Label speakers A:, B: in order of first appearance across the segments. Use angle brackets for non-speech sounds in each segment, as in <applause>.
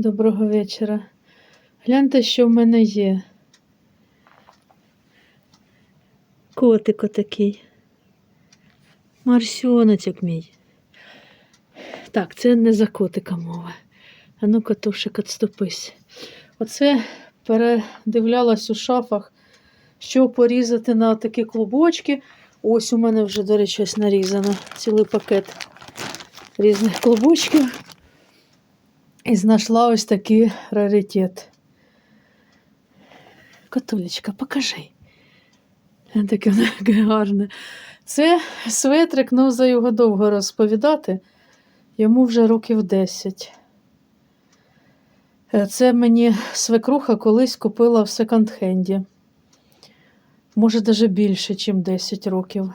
A: Доброго вечора. Гляньте, що в мене є. Котик отакий. Марсіоночок мій. Так, це не за котика мова. А ну, котушек, відступись. Оце передивлялась у шафах, що порізати на такі клубочки. Ось у мене вже, до речі, ось нарізано цілий пакет різних клубочків. І знайшла ось такий раритет. Католічка, покажи. Таке гарне. Це светрик, ну за його довго розповідати. Йому вже років 10. Е, Це мені свекруха колись купила в секонд-хенді. Може, навіть більше, ніж 10 років.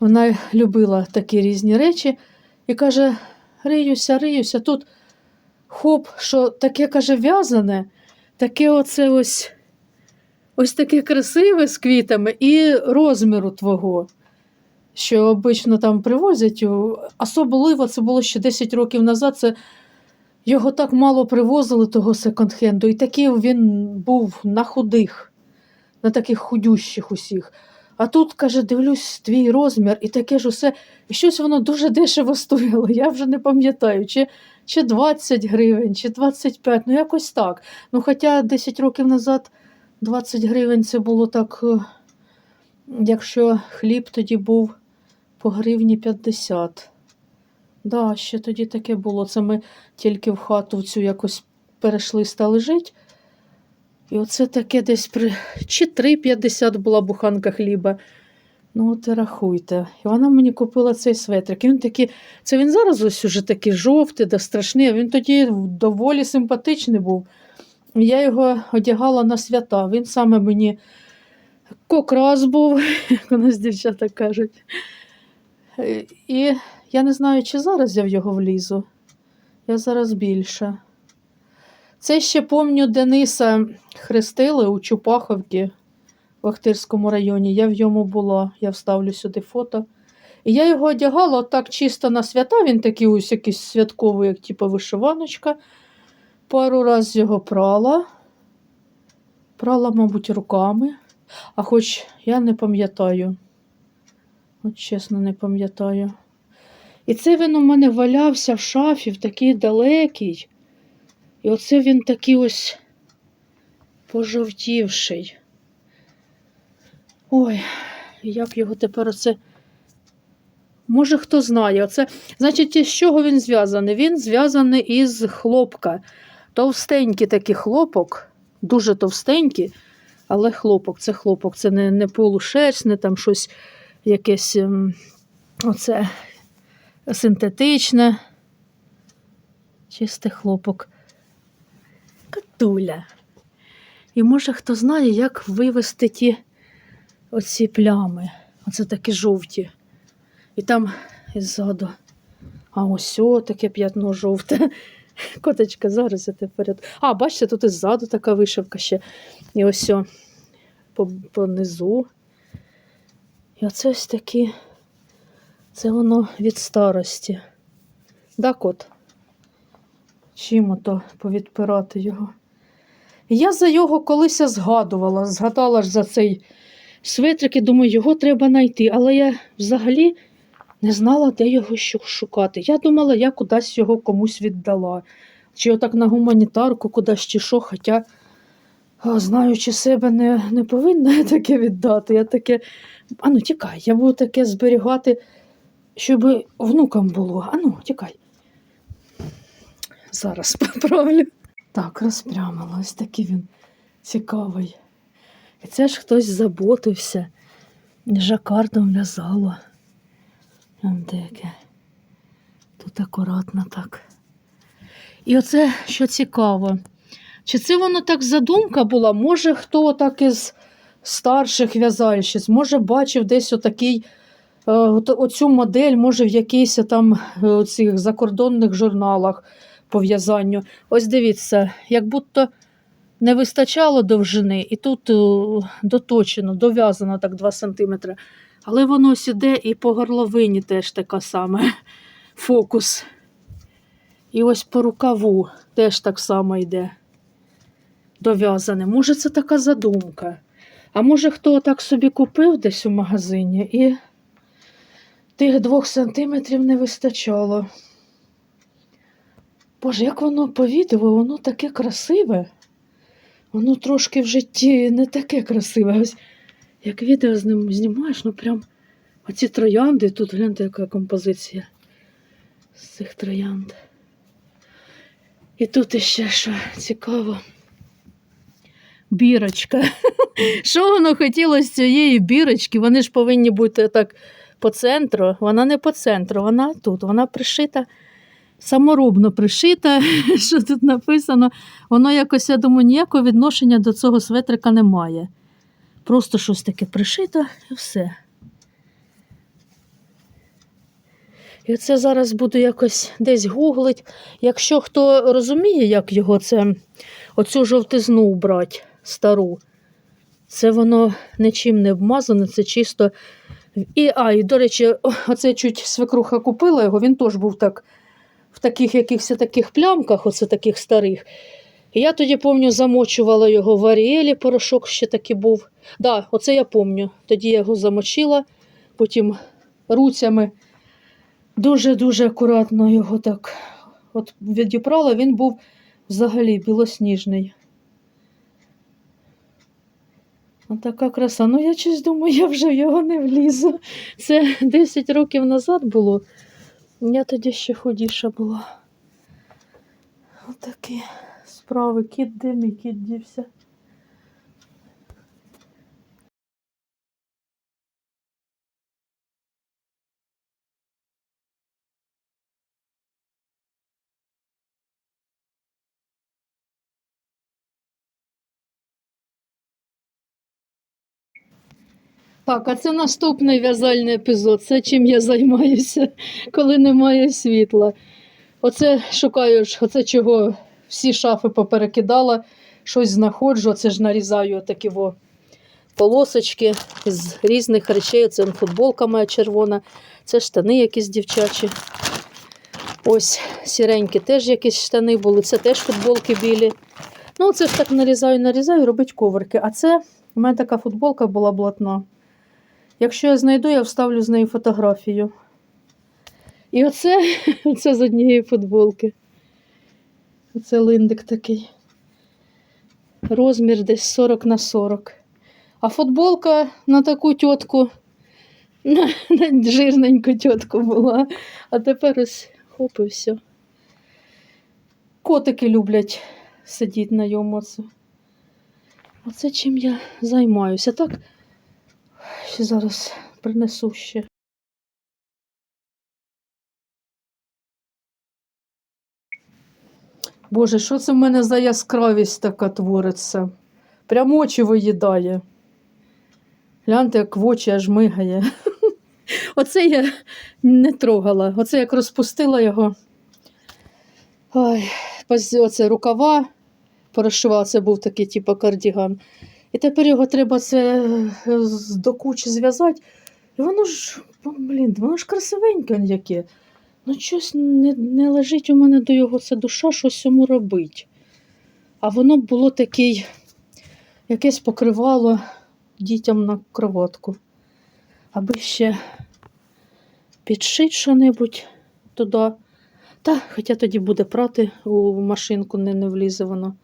A: Вона любила такі різні речі і каже: риюся, риюся, тут хоп, що таке каже в'язане, таке оце ось, ось таке красиве з квітами і розміру твого. Що обично там привозять, особливо це було ще 10 років назад. Це його так мало привозили, того секонд-хенду, і такий він був на худих, на таких худющих усіх. А тут, каже, дивлюсь, твій розмір, і таке ж усе. І щось воно дуже дешево стоїло. Я вже не пам'ятаю, чи, чи 20 гривень, чи 25, ну якось так. Ну, хоча 10 років назад 20 гривень це було так, е, якщо хліб тоді був по гривні 50. Да, ще тоді таке було. Це ми тільки в хату цю якось перейшли, стали жити. І оце таке десь при чи 3,50 була буханка хліба. Ну, от рахуйте. І вона мені купила цей светрик. І він такий, це він зараз ось уже такий жовтий, да страшний, а він тоді доволі симпатичний був. Я його одягала на свята. Він саме мені кокрас був, <laughs> як у нас дівчата кажуть. І я не знаю, чи зараз я в його влізу. Я зараз більша. Це ще помню Дениса хрестили у Чупаховці в Охтирському районі. Я в йому була, я вставлю сюди фото. І я його одягала отак чисто на свята. Він такий ось якийсь святковий, як типу вишиваночка. Пару раз його прала. Прала, мабуть, руками. А хоч я не пам'ятаю. От чесно, не пам'ятаю. І це він у мене валявся в шафі, в такий далекий. І оце він такий ось пожовтівший. Ой, як його тепер оце. Може, хто знає. Оце, значить, із чого він зв'язаний? Він зв'язаний із хлопка. Товстенький такий хлопок, дуже товстенький, але хлопок це хлопок, це не, не полушерсть, не там щось якесь ем, оце синтетичне. Чистий хлопок. Катуля. І може хто знає, як вивести ті оці плями. Оце такі жовті. І там іззаду. А ось о, таке п'ятно жовте. <laughs> Коточка, зараз я тепер. А, бачите, тут іззаду така вишивка ще. І ось о, по, понизу. І оце ось такі. Це воно від старості. Да, кот? Чим ото повідпирати його? Я за його колись згадувала, згадала ж за цей светрик і думаю, його треба знайти. Але я взагалі не знала, де його шукати. Я думала, я кудись його комусь віддала. Чи отак на гуманітарку кудись чи що, хоча, знаючи себе, не, не повинна я таке віддати. Я таке, ану, тікай, я буду таке зберігати, щоб внукам було. Ану, тікай. Зараз <laughs> поправлю. Так, розпрямила, ось такий він цікавий. І це ж хтось заботився. Жакардом в'язала. Тут акуратно так. І оце, що цікаво. Чи це воно так задумка була? Може, хто так із старших в'язальщиць, може, бачив десь отакий, е, оцю модель, може, в якихось там е, цих закордонних журналах по. Ось дивіться, як будто не вистачало довжини, і тут доточено, дов'язано так 2 см. Але воно ось іде і по горловині теж така саме <laughs> фокус. І ось по рукаву теж так само йде дов'язане. Може, це така задумка. А може, хто так собі купив десь у магазині і тих двох сантиметрів не вистачало. Боже, як воно по відео, воно таке красиве. Воно трошки в житті не таке красиве. Ось як відео з ним знімаєш, ну прям оці троянди, тут гляньте, яка композиція з цих троянд. І тут іще що цікаво. Бірочка. <laughs> Що воно хотіло з цієї бірочки? Вони ж повинні бути так по центру. Вона не по центру, вона тут. Вона пришита, саморобно пришита. <laughs> Що тут написано? Воно якось, я думаю, ніякого відношення до цього светрика немає. Просто щось таке пришито і все. І оце зараз буду якось десь гуглить. Якщо хто розуміє, як його це, оцю жовтизну убрати стару, це воно нічим не обмазане, це чисто. І, а, і, до речі, оце чуть свекруха купила його, він теж був так в таких якихось таких плямках, оце таких старих. Я тоді, пам'ятаю, замочувала його в Аріелі, порошок ще такий був. Да, оце я пам'ятаю. Тоді я його замочила, потім руцями дуже-дуже акуратно його так от відібрала, він був взагалі білосніжний. Отака краса. Ну, я щось думаю, я вже в його не влізу. Це 10 років назад було. Я тоді ще худіша була. Отакі справи. Кіт дим і кіт дівся. Так, а це наступний в'язальний епізод. Це чим я займаюся, <laughs> коли немає світла. Оце шукаю оце чого всі шафи поперекидала, щось знаходжу, оце ж нарізаю такі во полосочки з різних речей. Це футболка моя червона, це штани якісь дівчачі. Ось сіренькі теж якісь штани були, це теж футболки білі. Ну, це ж так нарізаю, нарізаю, робить коврики. А це у мене така футболка була блатна. Якщо я знайду, я вставлю з нею фотографію. І оце, <laughs> оце з однієї футболки. Оце линдик такий. Розмір десь 40 на 40. А футболка на таку тітку, <laughs> на, на жирненьку тітку була. А тепер ось хоп і все. Котики люблять сидіти на йому. Оце чим я займаюся. Так, ще зараз принесу ще. Боже, що це в мене за яскравість така твориться? Прям очі виїдає. Гляньте, як в очі аж мигає. <laughs> Оце я не трогала. Оце як розпустила його. Ой, оце рукава порозшивала, це був такий, типу, кардіган. І тепер його треба це е, до кучі зв'язати. І воно ж, ну, блін, воно ж красивеньке яке. Ну, щось не, не лежить у мене до його це душа, щось йому робить. А воно було такий, якесь покривало дітям на кроватку. Аби ще підшити що-небудь туди. Та, хоча тоді буде прати у машинку, не, не влізе воно.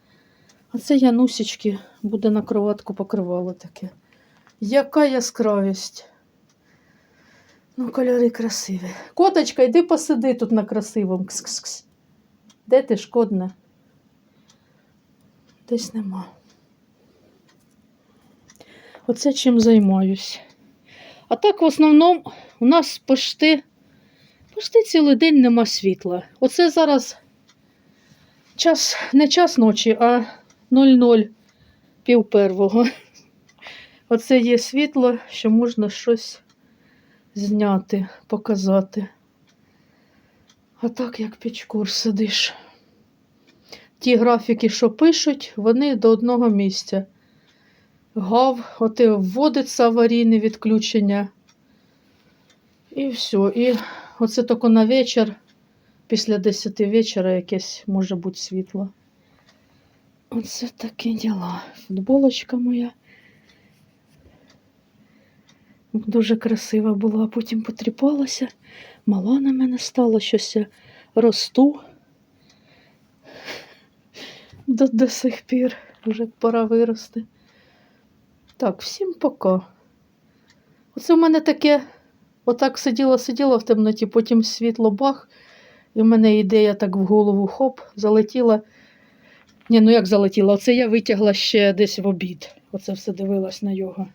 A: А це Янусічки буде на кроватку покривало таке. Яка яскравість. Ну, кольори красиві. Коточка, йди посиди тут на красивому. Кс-кс-кс. Де ти шкодна? Десь нема. Оце чим займаюсь. А так, в основному, у нас почти, почти цілий день нема світла. Оце зараз час, не час ночі, а 00 пів первого. Оце є світло, що можна щось зняти, показати. А так, як пічкур сидиш. Ті графіки, що пишуть, вони до одного місця. Гав, оте вводиться аварійне відключення. І все. І оце тільки на вечір після 10 вечора якесь може бути світло. Оце такі діла. Футболочка моя. Дуже красива була, а потім потріпалася. Мала на мене стала, щось я росту. До, до сих пір вже пора вирости. Так, всім пока. Оце в мене таке, отак сиділа, сиділа в темноті, потім світло бах, і в мене ідея так в голову хоп, залетіла. Ні, ну як залетіла? Оце я витягла ще десь в обід. Оце все дивилась на його.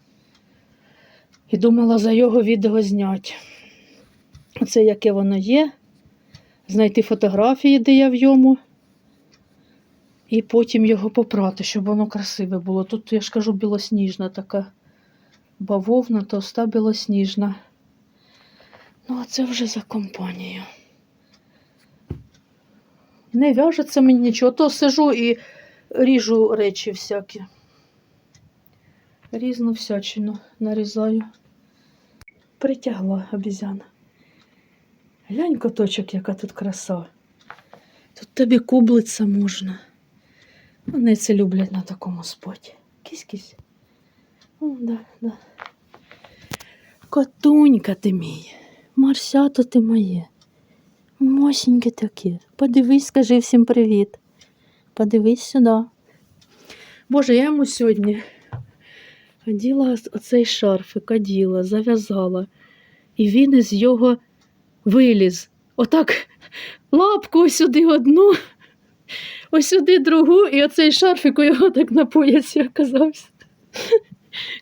A: І думала за його відео зняти. Оце яке воно є. Знайти фотографії, де я в йому. І потім його попрати, щоб воно красиве було. Тут, я ж кажу, білосніжна така бавовна, товста білосніжна. Ну, а це вже за компанію. Не в'яжеться мені нічого, то сижу і ріжу речі всякі. Різну всячину нарізаю. Притягла обізяна. Глянь, коточок, яка тут краса. Тут тобі кублиться можна. Вони це люблять на такому споті. Кісь-кісь. Да, да. Котунька ти мій, Марсято ти моє. Мосіньке таке. Подивись, скажи всім привіт. Подивись сюди. Боже, я йому сьогодні оділа оцей шарфик, оділа, зав'язала. І він із його виліз. Отак лапку сюди одну, ось сюди другу, і оцей шарфик у його так на поясі оказався.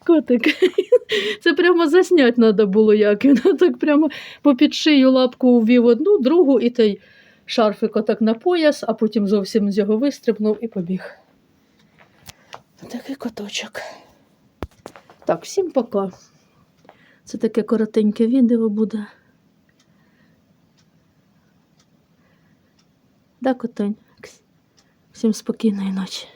A: Котик. <laughs> Це прямо заснять треба було, як він <laughs> так прямо попід шию лапку ввів одну, другу, і той шарфик отак на пояс, а потім зовсім з його вистрибнув і побіг. Такий коточок. Так, всім пока. Це таке коротеньке відео буде. Да, котонь? Всім спокійної ночі.